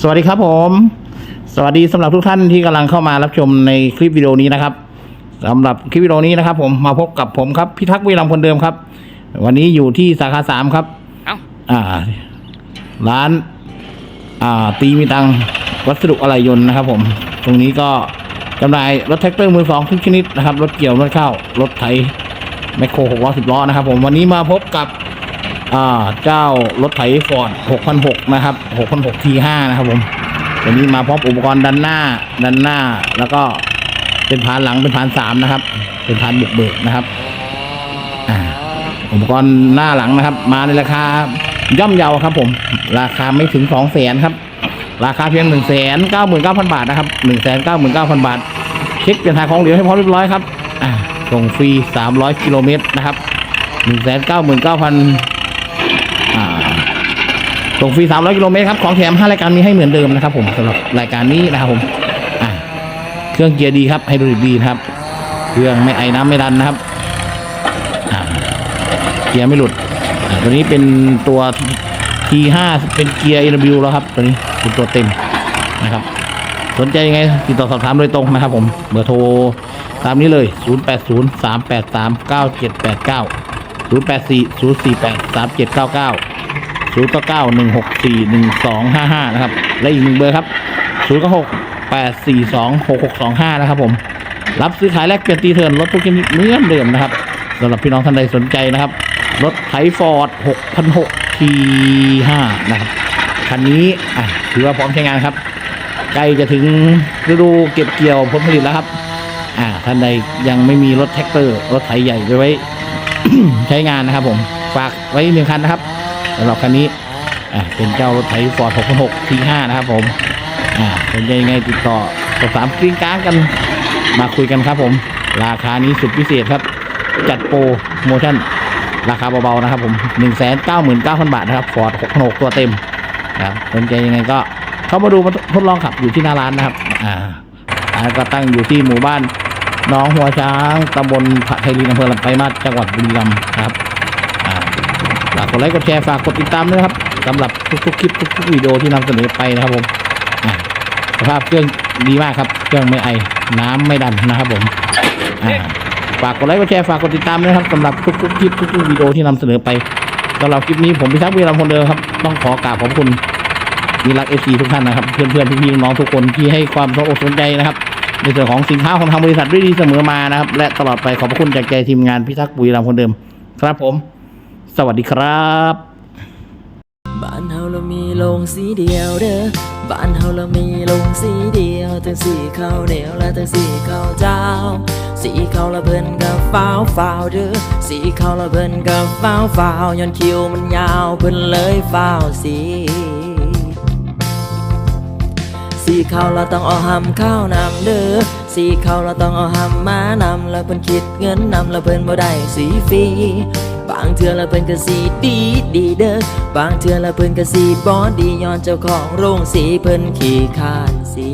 สวัสดีครับผม สวัสดีสำหรับทุกท่านที่กำลังเข้ามารับชมในคลิปวิดีโอนี้นะครับสำหรับคลิปวิดีโอนี้นะครับ ผมมาพบกับผมครับพิทักษ์วิรัมย์คนเดิมครับ วันนี้อยู่ที่สาขาสามครับเอ้าอ่า ร้าน อ่า ตีมีตังวัสดุอะไหล่ยนต์นะครับ ผม ตรงนี้ก็จำหน่ายรถแท็กเตอร์มือสองทุกชนิดนะครับรถเกี่ยวรถเข้ารถไถแมคโครหกล้อสิบล้อนะครับ ผมวันนี้มาพบกับ อ่าเจ้ารถไถฟอร์ด6,600นะครับ6,600 T5 นะครับผมวันนี้มาพร้อมอุปกรณ์ด้านหน้าด้านหน้า แล้วก็เป็นพานหลังเป็นพานสามนะครับ เป็นพานบุกเบิกนะครับอุปกรณ์หน้าหลังนะครับ มาในราคาย่อมเยาครับ ผม ราคาไม่ถึงสองแสนครับ ราคาเพียงหนึ่งแสนเก้าหมื่นเก้าพันบาทนะครับหนึ่งแสนเก้าหมื่นเก้าพันบาทเช็คเปลี่ยนถ่ายของเหลวให้พร้อมเรียบร้อยครับส่งฟรีสามร้อยกิโลเมตรนะครับหนึ่งแสนเก้าหมื่นเก้าพัน ส่งฟรี300กิโลเมตรครับ ของแถม5รายการมีให้เหมือนเดิมนะครับ ผมสำหรับรายการนี้นะครับผมอะเครื่องเกียร์ดีครับไฮดรอลิกดีครับ เครื่องไม่ไอน้ำไม่ดันนะครับอ่าเกียร์ไม่หลุดอ่าตัวนี้เป็นตัว T5 เป็นเกียร์ AW แล้วครับตัวนี้เป็นตัวเต็มนะครับ สนใจยังไงติดต่อสอบถามโดยตรงนะครับผมเบอร์โทรตามนี้เลย 080 383 9789 084 048 3799 ศูนย์เก้าเก้าหนึ่งหกสี่หนึ่งสองห้าห้านะครับ และอีกหนึ่งเบอร์ครับศูนย์เก้าหกแปดสี่สองหกหกสองห้านะครับผม รับซื้อขายแลกเปลี่ยนตีเทิร์นรถทุกชนิดเหมือนเดิมนะครับสำหรับพี่น้องท่านใดสนใจนะครับ รถไถฟอร์ดหกพันหกทีห้านะครับคันนี้อะถือว่าพร้อมใช้งานครับใกล้จะถึงฤดูเก็บเกี่ยวผลผลิตแล้วครับ อ่าท่านใดยังไม่มีรถแท็กเตอร์ รถไถใหญ่ไปไว้ ใช้งานนะครับผม ฝากไว้หนึ่งคันนะครับ สำหรับคันนี้เป็นเจ้ารถไถฟอร์ด606 T5 นะครับผมอ่าสนยังไงติดต่อสอบถามกริ้งก้างกันมาคุยกันครับผม ราคานี้สุดพิเศษครับ จัดโปรโมชั่น ราคาเบาๆนะครับผม 199,000 บาทนะครับฟอร์ด606 ตัวเต็มนะครับสนใจยังไงก็เข้ามาดูมาทดลองขับอยู่ที่หน้าร้านนะครับอ่าร้านก็ตั้งอยู่ที่หมู่บ้านน้องหัวช้างตำบลพระไทยลีอำเภอลำปลายมาศจังหวัดบุรีรัมย์ครับ ฝากกดไลค์กดแชร์ฝากกดติดตามด้วยครับสำหรับทุกๆคลิปทุกๆวิดีโอที่นำเสนอไปนะครับผมสภาพเครื่องดีมากครับ เครื่องไม่ไอ น้ำไม่ดันนะครับผมฝากกดไลค์กดแชร์ฝากกดติดตามด้วยครับสำหรับทุกๆคลิปทุกๆวิดีโอที่นำเสนอไปสำหรับคลิปนี้ผมพิทักษ์วีรัมย์คนเดิมครับต้องขอกราบขอบคุณมีรักเอฟซีทุกท่านนะครับ เพื่อนๆพี่ๆน้องทุกคนที่ให้ความสนอกสนใจนะครับ ในส่วนของสินค้าของทางบริษัทด้วยดีเสมอมานะครับ และตลอดไปขอบพระคุณจากใจทีมงานพิทักษ์บุรีรัมย์คนเดิม ครับผม สวัสดีครับบ้านเฮาเรามีโรงสีเดียวเด้อบ้านเฮาเรามีโรงสีเดียวทั้งสีข้าวเหนียวและทั้งสีข้าวเจ้า สีข้าวละเพิ่นกับฟ้าวฟ้าวเด้อสีข้าวละเพิ่นกับฟ้าวฟ้าวย้อนคิวมันยาวเพิ่นเลยฟ้าวสี สีขาวเราต้องเอาหำข้าวนำเด้อสีขาวเราต้องเอาหำมานำแล้วเพิ่นคิดเงินนำแล้วเพิ่นบ่ได้สีฟรีบางเทื่อแล้วเพิ่นก็สีดีดีเด้อบางเทื่อแล้วเพิ่นก็สีบ่ดีย้อนเจ้าของโรงสีเพิ่นขี้ขานสี